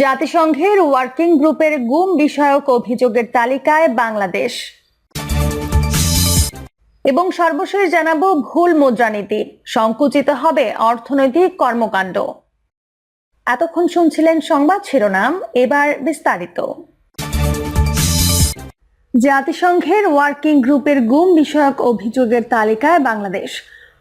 জাতিসংঘের ওয়ার্কিং গ্রুপের গুম বিষয়ক অভিযোগের তালিকায় বাংলাদেশ। এবং সর্বশেষ জানাব ভুল মুদ্রানীতি সংকুচিত হবে অর্থনৈতিক কর্মকাণ্ড। এতক্ষণ শুনছিলেন সংবাদ শিরোনাম, এবার বিস্তারিত। জাতিসংঘের ওয়ার্কিং গ্রুপের গুম বিষয়ক অভিযোগের তালিকায় বাংলাদেশ।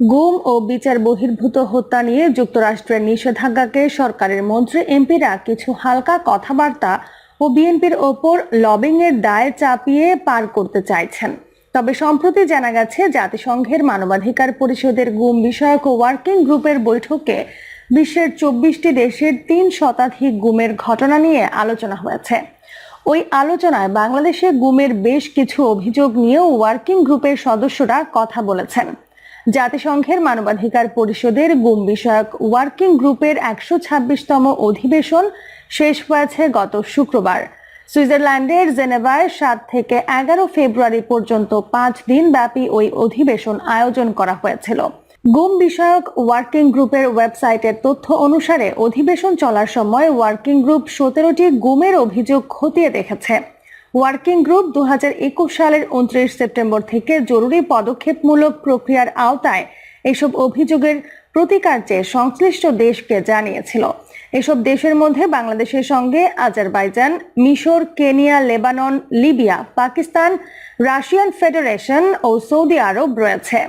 গুম ও বিচার বহির্ভূত হত্যা নিয়ে যুক্তরাষ্ট্রের নিষেধাজ্ঞাকে সরকারের মন্ত্রী এমপিরা কিছু হালকা কথাবার্তা ও বিএনপির ওপর লবিং এর দায় চাপিয়ে পার করতে চাইছেন। তবে সম্প্রতি জানা গেছে, জাতিসংঘের মানবাধিকার পরিষদের গুম বিষয়ক ওয়ার্কিং গ্রুপের বৈঠকে বিশ্বের চব্বিশটি দেশের তিন শতাধিক গুমের ঘটনা নিয়ে আলোচনা হয়েছে। ওই আলোচনায় বাংলাদেশে গুমের বেশ কিছু অভিযোগ নিয়েও ওয়ার্কিং গ্রুপের সদস্যরা কথা বলেছেন। জাতিসংঘের মানবাধিকার পরিষদের গুম বিষয়ক ওয়ার্কিং গ্রুপের একশো ছাব্বিশতম অধিবেশন শেষ হয়েছে গত শুক্রবার। সুইজারল্যান্ডের জেনেভায় সাত থেকে এগারো ফেব্রুয়ারি পর্যন্ত পাঁচ দিন ব্যাপী ওই অধিবেশন আয়োজন করা হয়েছিল। গুম বিষয়ক ওয়ার্কিং গ্রুপের ওয়েবসাইটের তথ্য অনুসারে অধিবেশন চলার সময় ওয়ার্কিং গ্রুপ সতেরোটি গুমের অভিযোগ খতিয়ে দেখেছে। ওয়ার্কিং গ্রুপ দু হাজার একুশ সালের উনত্রিশ সেপ্টেম্বর থেকে জরুরি পদক্ষেপমূলক প্রক্রিয়ার আওতায় এসব অভিযোগের প্রতিকার চেয়ে সংশ্লিষ্ট দেশকে জানিয়েছিল। এসব দেশের মধ্যে বাংলাদেশের সঙ্গে আজারবাইজান, মিশর, Kenya, Lebanon, Libya, Pakistan, Russian Federation ও সৌদি আরব রয়েছে।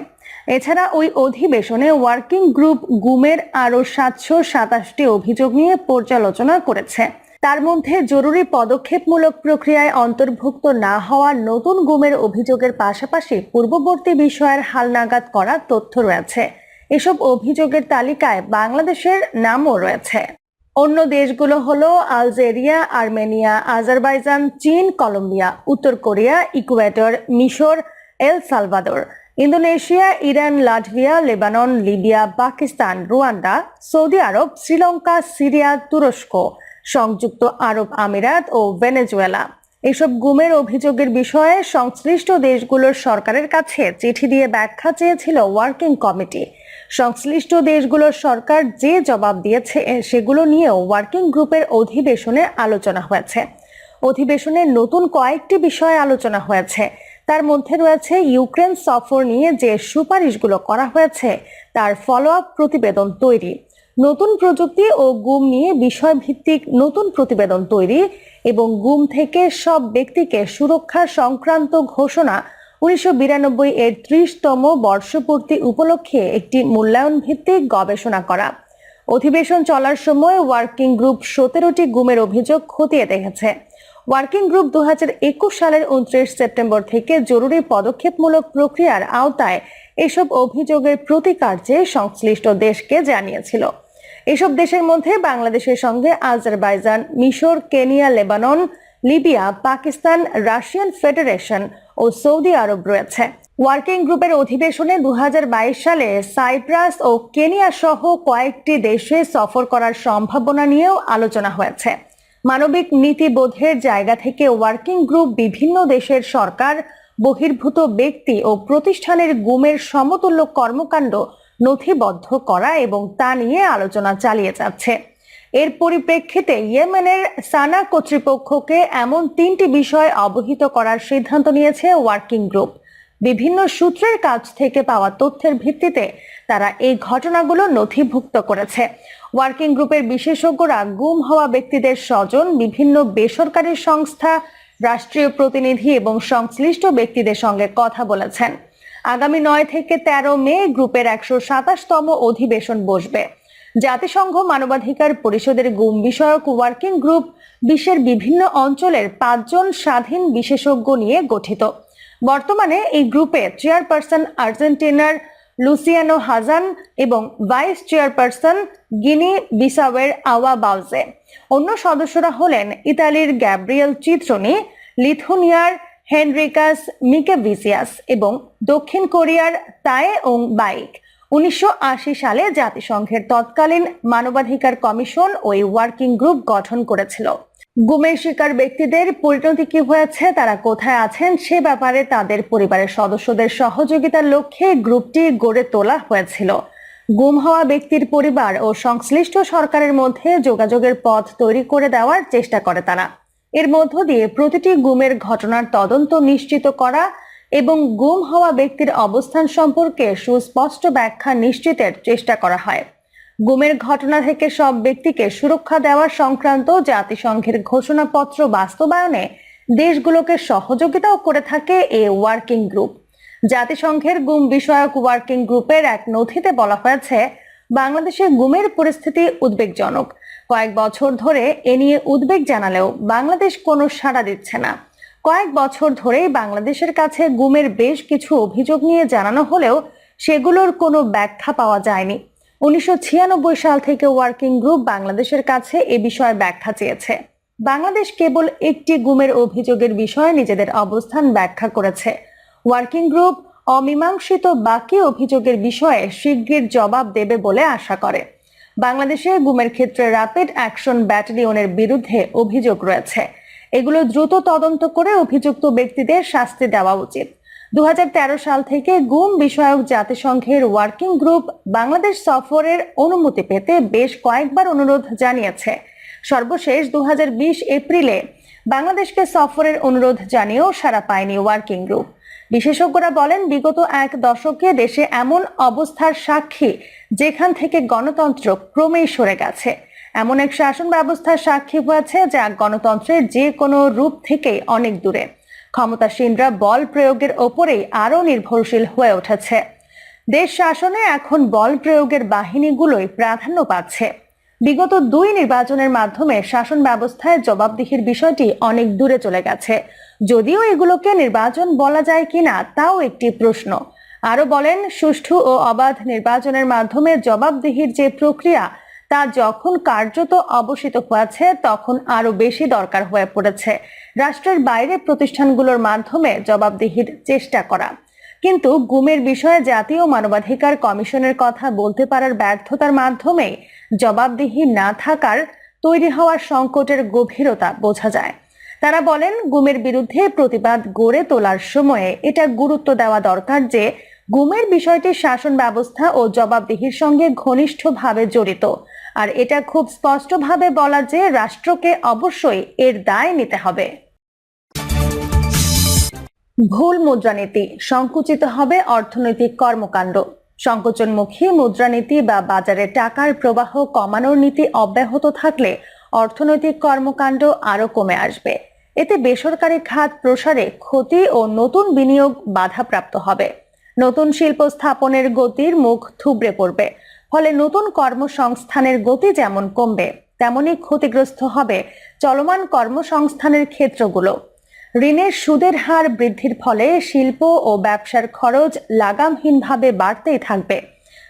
এছাড়া ওই অধিবেশনে ওয়ার্কিং গ্রুপ গুমের আরও সাতশো সাতাশটি অভিযোগ নিয়ে পর্যালোচনা করেছে। তার মধ্যে জরুরি পদক্ষেপমূলক প্রক্রিয়ায় অন্তর্ভুক্ত না হওয়া নতুন গুমের অভিযোগের পাশাপাশি পূর্ববর্তী বিষয়ের হালনাগাদ করা তথ্য রয়েছে। এসব অভিযোগের তালিকায় বাংলাদেশের নামও রয়েছে। অন্য দেশগুলো হলো আলজেরিয়া, আর্মেনিয়া, আজারবাইজান, চীন, কলম্বিয়া, উত্তর কোরিয়া ইকুয়েটর মিশর, El Salvador, Indonesia, Iran, Latvia, Lebanon, Libya, Pakistan, Rwanda, Saudi Arab, Sri Lanka, Syria, তুরস্ক। সংযুক্ত আরব আমিরাত ও ভেনেজুয়েলা। এসব গুমের অভিযোগের বিষয়ে সংশ্লিষ্ট দেশগুলোর সরকারের কাছে চিঠি দিয়ে ব্যাখ্যা চেয়েছিল ওয়ার্কিং কমিটি। সংশ্লিষ্ট দেশগুলোর সরকার যে জবাব দিয়েছে, সেগুলো নিয়েও ওয়ার্কিং গ্রুপের অধিবেশনে আলোচনা হয়েছে। অধিবেশনে নতুন কয়েকটি বিষয়ে আলোচনা হয়েছে। তার মধ্যে রয়েছে ইউক্রেন সফর নিয়ে যে সুপারিশগুলো করা হয়েছে, তার ফলো আপ প্রতিবেদন তৈরি। নতুন প্রযুক্তি ও গুম নিয়ে বিষয়ভিত্তিক নতুন প্রতিবেদন তৈরি এবং গুম থেকে সব ব্যক্তিকে সুরক্ষা সংক্রান্ত ঘোষণা উনিশশো বিরানব্বই এর ত্রিশতম বর্ষপূর্তি উপলক্ষে একটি মূল্যায়ন ভিত্তিক গবেষণা করা। অধিবেশন চলার সময় ওয়ার্কিং গ্রুপ সতেরোটি গুমের অভিযোগ খতিয়ে দেখেছে। ওয়ার্কিং গ্রুপ দু হাজার একুশ সালের উনত্রিশ সেপ্টেম্বর থেকে জরুরি পদক্ষেপমূলক প্রক্রিয়ার আওতায় এসব অভিযোগের প্রতিকার চেয়ে সংশ্লিষ্ট দেশকে জানিয়েছিল। এসব দেশের মধ্যে বাংলাদেশের সঙ্গে আজারবাইজান, মিশর, Kenya, Lebanon, Libya, Pakistan, Russian Federation ও সৌদি আরব রয়েছে। ওয়ার্কিং গ্রুপের অধিবেশনে দুহাজার বাইশ সালে সাইপ্রাস ও কেনিয়া সহ কয়েকটি দেশে সফর করার সম্ভাবনা নিয়েও আলোচনা হয়েছে। মানবিক নীতিবোধের জায়গা থেকে ওয়ার্কিং গ্রুপ বিভিন্ন দেশের সরকার, বহির্ভূত ব্যক্তি ও প্রতিষ্ঠানের গুমের সমতুল্য কর্মকাণ্ড নথিবদ্ধ করা এবং তা নিয়ে আলোচনা চালিয়ে যাচ্ছে। এর পরিপ্রেক্ষিতে ইয়েমেনের সানা কর্তৃপক্ষকে এমন তিনটি বিষয় অবহিত করার সিদ্ধান্ত নিয়েছে ওয়ার্কিং গ্রুপ। বিভিন্ন সূত্রের কাছ থেকে পাওয়া তথ্যের ভিত্তিতে তারা এই ঘটনাগুলো নথিভুক্ত করেছে। ওয়ার্কিং গ্রুপের বিশেষজ্ঞরা গুম হওয়া ব্যক্তিদের স্বজন, বিভিন্ন বেসরকারি সংস্থা, রাষ্ট্রীয় প্রতিনিধি এবং সংশ্লিষ্ট ব্যক্তিদের সঙ্গে কথা বলেছেন। আগামী নয় থেকে তেরো মে গ্রুপের একশো সাতাশতম অধিবেশন বসবে। জাতিসংঘ মানবাধিকার পরিষদের গুম বিষয়ক ওয়ার্কিং গ্রুপ বিশ্বের বিভিন্ন অঞ্চলের পাঁচজন স্বাধীন বিশেষজ্ঞ নিয়ে গঠিত। বর্তমানে এই গ্রুপে চেয়ারপারসন আর্জেন্টিনার লুসিয়ানো হাজান এবং ভাইস চেয়ারপারসন গিনি বিসাওয়ের আওয়া বাউজে অন্য সদস্যরা হলেন ইতালির গ্যাব্রিয়েল চিত্রনি, লিথুনিয়ার হেনরিকাস মিকেভিসিয়াস এবং দক্ষিণ কোরিয়ার তায়ে ওং বাইক উনিশশো আশি সালে জাতিসংঘের তৎকালীন মানবাধিকার কমিশন ওই ওয়ার্কিং গ্রুপ গঠন করেছিল। গুমের শিকার ব্যক্তিদের পরিণতি কি হয়েছে, তারা কোথায় আছেন সে ব্যাপারে তাদের পরিবারের সদস্যদের সহযোগিতার লক্ষ্যে গ্রুপটি গড়ে তোলা হয়েছিল। গুম হওয়া ব্যক্তির পরিবার ও সংশ্লিষ্ট সরকারের মধ্যে যোগাযোগের পথ তৈরি করে দেওয়ার চেষ্টা করে তারা। এর মধ্য দিয়ে প্রতিটি গুমের ঘটনার তদন্ত নিশ্চিত করা এবং গুম হওয়া ব্যক্তির অবস্থান সম্পর্কে সুস্পষ্ট ব্যাখ্যা নিশ্চিতের চেষ্টা করা হয়। গুমের ঘটনা থেকে সব ব্যক্তিকে সুরক্ষা দেওয়া সংক্রান্ত জাতিসংঘের ঘোষণাপত্র বাস্তবায়নে দেশগুলোকে সহযোগিতাও করে থাকে এ ওয়ার্কিং গ্রুপ। জাতিসংঘের গুম বিষয়ক ওয়ার্কিং গ্রুপের এক নথিতে বলা হয়েছে, বাংলাদেশে গুমের পরিস্থিতি উদ্বেগজনক। কয়েক বছর ধরে এ নিয়ে উদ্বেগ জানালেও বাংলাদেশ কোনো সাড়া দিচ্ছে না। কয়েক বছর ধরেই বাংলাদেশের কাছে গুমের বেশ কিছু অভিযোগ নিয়ে জানানো হলেও সেগুলোর কোনো ব্যাখ্যা পাওয়া যায়নি। উনিশশো ছিয়ানব্বই সাল থেকে ওয়ার্কিং গ্রুপ বাংলাদেশের কাছে এ বিষয়ে ব্যাখ্যা চেয়েছে। বাংলাদেশ কেবল একটি গুমের অভিযোগের বিষয়ে নিজেদের অবস্থান ব্যাখ্যা করেছে। ওয়ার্কিং গ্রুপ অমীমাংসিত বাকি অভিযোগের বিষয়ে শিগগির জবাব দেবে বলে আশা করে। বাংলাদেশে গুমের ক্ষেত্রে র্যাপিড অ্যাকশন ব্যাটালিয়নের বিরুদ্ধে অভিযোগ রয়েছে। এগুলো দ্রুত তদন্ত করে অভিযুক্ত ব্যক্তিদের শাস্তি দেওয়া উচিত। দু সাল থেকে গুম বিষয়ক জাতিসংঘের ওয়ার্কিং গ্রুপ বাংলাদেশ সফরের অনুমতি পেতে বেশ কয়েকবার অনুরোধ জানিয়েছে। সর্বশেষ দু হাজার বিশ এপ্রিলে বাংলাদেশকে সফরের অনুরোধ জানিয়েও সারা পায়নি ওয়ার্কিং গ্রুপ বিশেষজ্ঞরা বলেন, বিগত এক দশকে দেশে এমন অবস্থার সাক্ষী যেখান থেকে গণতন্ত্র ক্রমেই সরে গেছে। এমন এক শাসন ব্যবস্থার সাক্ষী হয়েছে যা গণতন্ত্রের যে কোনো রূপ থেকে অনেক দূরে। ক্ষমতাসীনরা বল প্রয়োগের ওপরেই আরও নির্ভরশীল হয়ে উঠেছে। দেশ শাসনে এখন বল প্রয়োগের বাহিনীগুলোই প্রাধান্য পাচ্ছে। বিগত দুই নির্বাচনের মাধ্যমে শাসন ব্যবস্থায় জবাবদিহির বিষয়টি অনেক দূরে চলে গেছে। যদিও এগুলোকে নির্বাচন বলা যায় কিনা তাও একটি প্রশ্ন। আরও বলেন, সুষ্ঠু ও অবাধ নির্বাচনের মাধ্যমে জবাবদিহির যে প্রক্রিয়া, তা যখন কার্যত অবসিত হয়েছে, তখন আরও বেশি দরকার হয়ে পড়েছে। রাষ্ট্রের বাইরে প্রতিষ্ঠানগুলোর মাধ্যমে জবাবদিহির চেষ্টা করা। কিন্তু গুমের বিষয়ে জাতীয় মানবাধিকার কমিশনের কথা বলতে পারার ব্যর্থতার মাধ্যমে জবাবদিহি না থাকার তৈরি হওয়ার সংকটের গভীরতা বোঝা যায়। তারা বলেন, গুমের বিরুদ্ধে প্রতিবাদ গড়ে তোলার সময়ে এটা গুরুত্ব দেওয়া দরকার যে গুমের বিষয়টি শাসন ব্যবস্থা ও জবাবদিহির সঙ্গে ঘনিষ্ঠভাবে জড়িত। আর এটা খুব স্পষ্টভাবে বলা যে রাষ্ট্রকে অবশ্যই এর দায় নিতে হবে। ভুল মুদ্রানীতি, সংকুচিত হবে অর্থনৈতিক কর্মকাণ্ড। সংকোচনমুখী মুদ্রানীতি বা বাজারে টাকার প্রবাহ কমানোর নীতি অব্যাহত থাকলে অর্থনৈতিক কর্মকাণ্ড আরও কমে আসবে। এতে বেসরকারি খাত প্রসারে ক্ষতি ও নতুন বিনিয়োগ বাধাপ্রাপ্ত হবে। নতুন শিল্প স্থাপনের গতির মুখ থুবড়ে পড়বে। ফলে নতুন কর্মসংস্থানের গতি যেমন কমবে, তেমনই ক্ষতিগ্রস্ত হবে চলমান কর্মসংস্থানের ক্ষেত্রগুলো। ঋণের সুদের হার বৃদ্ধির ফলে শিল্প ও ব্যবসার খরচ লাগামহীনভাবে বাড়তেই থাকবে।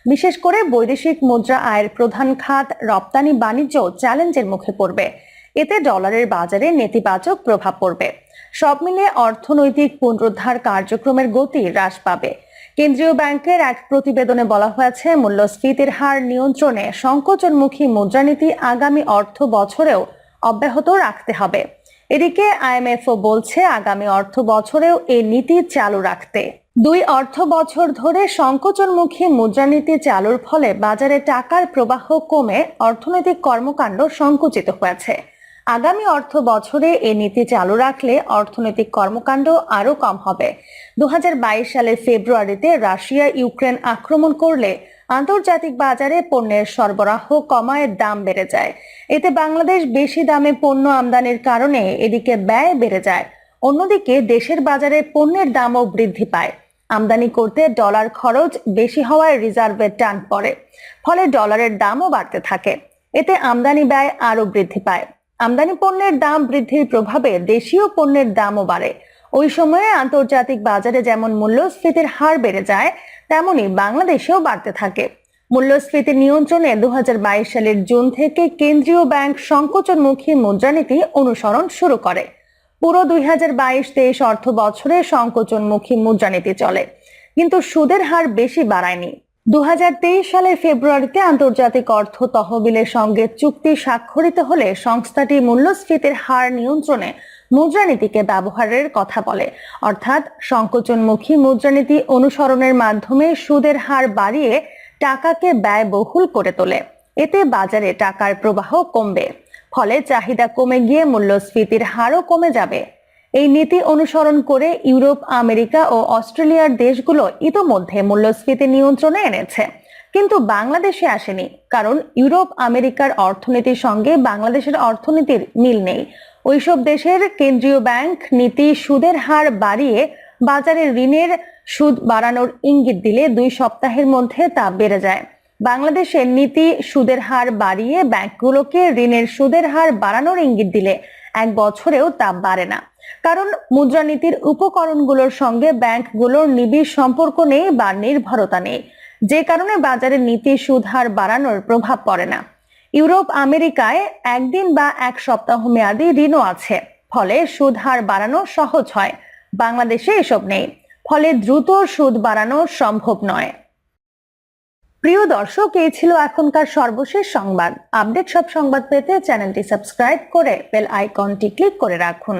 বিশেষ করে বৈদেশিক মুদ্রা আয়ের প্রধান খাত, রপ্তানি বাণিজ্য চ্যালেঞ্জের মুখে পড়বে। এতে ডলারের বাজারে নেতিবাচক প্রভাব পড়বে। সব মিলিয়ে অর্থনৈতিক পুনরুদ্ধার কার্যক্রমের গতি হ্রাস পাবে। কেন্দ্রীয় ব্যাংকের এক প্রতিবেদনে বলা হয়েছে, মূল্যস্ফীতির হার নিয়ন্ত্রণে সংকোচনমুখী মুদ্রানীতি আগামী অর্থ বছরেও অব্যাহত রাখতে হবে। এদিকে আইএমএফও বলছে, আগামী অর্থ বছরেও এই নীতি চালু রাখতে। দুই অর্থ বছর ধরে সংকোচনমুখী মুদ্রানীতি চালুর ফলে বাজারে টাকার প্রবাহ কমে অর্থনৈতিক কর্মকাণ্ড সংকুচিত হয়েছে। আগামী অর্থ বছরে এ নীতি চালু রাখলে অর্থনৈতিক কর্মকাণ্ড আরও কম হবে। দু সালের ফেব্রুয়ারিতে রাশিয়া ইউক্রেন আক্রমণ করলে আন্তর্জাতিক বাজারে পণ্যের সরবরাহ কমায়, দাম বেড়ে যায়। এতে বাংলাদেশ বেশি দামে পণ্য আমদানির কারণে এদিকে ব্যয় বেড়ে যায়। অন্যদিকে দেশের বাজারে পণ্যের দামও বৃদ্ধি পায়। আমদানি করতে ডলার খরচ বেশি হওয়ায় রিজার্ভের টান পড়ে, ফলে ডলারের দামও বাড়তে থাকে। এতে আমদানি ব্যয় আরও বৃদ্ধি পায়। আমদানি পণ্যের দাম বৃদ্ধির প্রভাবে দেশীয় পণ্যের দামও বাড়ে। ওই সময়ে আন্তর্জাতিক বাজারে যেমন মূল্যস্ফীতির হার বেড়ে যায় তেমনি বাংলাদেশেও বাড়তে থাকে। মূল্যস্ফীতি নিয়ন্ত্রণে দু সালের জুন থেকে কেন্দ্রীয় ব্যাংক সংকোচনমুখী মুদ্রানীতি অনুসরণ শুরু করে। পুরো দুই হাজার বাইশ তেইশ অর্থ বছরে সংকোচনমুখী মুদ্রানীতি চলে, কিন্তু সুদের হার বেশি বাড়ায়নি। দু সালের ফেব্রুয়ারিতে আন্তর্জাতিক অর্থ তহবিলের সঙ্গে চুক্তি স্বাক্ষরিত হলে সংস্থাটি মূল্যস্ফীতির হার নিয়ন্ত্রণে মুদ্রানীতিকে ব্যবহারের কথা বলে। অর্থাৎ সংকোচনমুখী মুদ্রানীতি অনুসরণের মাধ্যমে সুদের হার বাড়িয়ে টাকাকে ব্যয়বহুল করে তোলে। এতে বাজারে টাকার প্রবাহ কমবে, ফলে চাহিদা কমে গিয়ে মূল্যস্ফীতির হারও কমে যাবে। এই নীতি অনুসরণ করে ইউরোপ, আমেরিকা ও অস্ট্রেলিয়ার দেশগুলো ইতোমধ্যে মূল্যস্ফীতি নিয়ন্ত্রণে এনেছে। কিন্তু বাংলাদেশে আসেনি, কারণ ইউরোপ, আমেরিকার অর্থনীতির সঙ্গে বাংলাদেশের অর্থনীতির মিল নেই। ওইসব দেশের কেন্দ্রীয় ব্যাংক নীতি সুদের হার বাড়িয়ে বাজারে ঋণের সুদ বাড়ানোর ইঙ্গিত দিলে দুই সপ্তাহের মধ্যে তা বেড়ে যায়। বাংলাদেশের নীতি সুদের হার বাড়িয়ে ব্যাংকগুলোকে ঋণের সুদের হার বাড়ানোর ইঙ্গিত দিলে এক বছরেও তা বাড়ে না। কারণ মুদ্রানীতির উপকরণগুলোর সঙ্গে ব্যাংকগুলোর নিবিড় সম্পর্ক নেই বা নির্ভরতা নেই। যে কারণে বাজারে নীতি সুদ হার বাড়ানোর প্রভাব পড়ে না। ইউরোপ, আমেরিকায় একদিন বা এক সপ্তাহ মেয়াদি ঋণও আছে। ফলে সুদ হার বাড়ানো সহজ হয়। বাংলাদেশে এসব নেই। ফলে দ্রুত সুদ বাড়ানো সম্ভব নয়। প্রিয় দর্শক, এই ছিল এখনকার সর্বশেষ সংবাদ। আপডেট সব সংবাদ পেতে চ্যানেলটি সাবস্ক্রাইব করে বেল আইকনটি ক্লিক করে রাখুন।